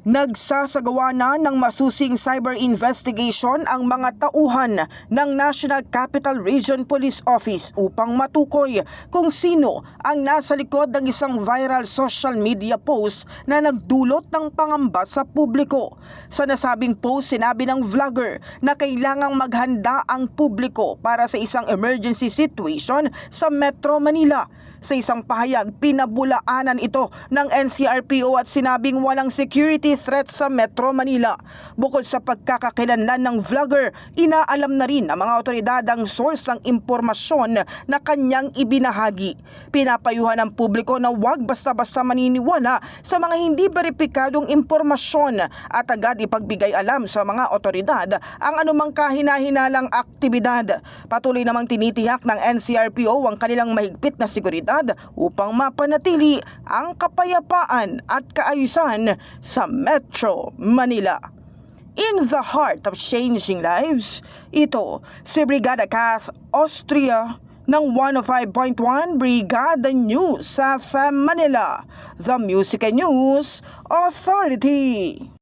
Nagsasagawa na ng masusing cyber investigation ang mga tauhan ng National Capital Region Police Office upang matukoy kung sino ang nasa likod ng isang viral social media post na nagdulot ng pangamba sa publiko. Sa nasabing post, sinabi ng vlogger na kailangang maghanda ang publiko para sa isang emergency situation sa Metro Manila. Sa isang pahayag, pinabulaanan ito ng NCRPO at sinabing walang security threat sa Metro Manila. Bukod sa pagkakakilanlan ng vlogger, inaalam na rin ng mga otoridad ang source ng impormasyon na kanyang ibinahagi. Pinapayuhan ng publiko na huwag basta-basta maniniwala sa mga hindi beripikadong impormasyon at agad ipagbigay alam sa mga otoridad ang anumang kahinahinalang aktibidad. Patuloy namang tinitiyak ng NCRPO ang kanilang mahigpit na seguridad upang mapanatili ang kapayapaan at kaayusan sa Metro Manila. In the heart of changing lives, ito si Brigada Kath Austria ng 105.1 Brigada News sa FM Manila, the Music and News Authority.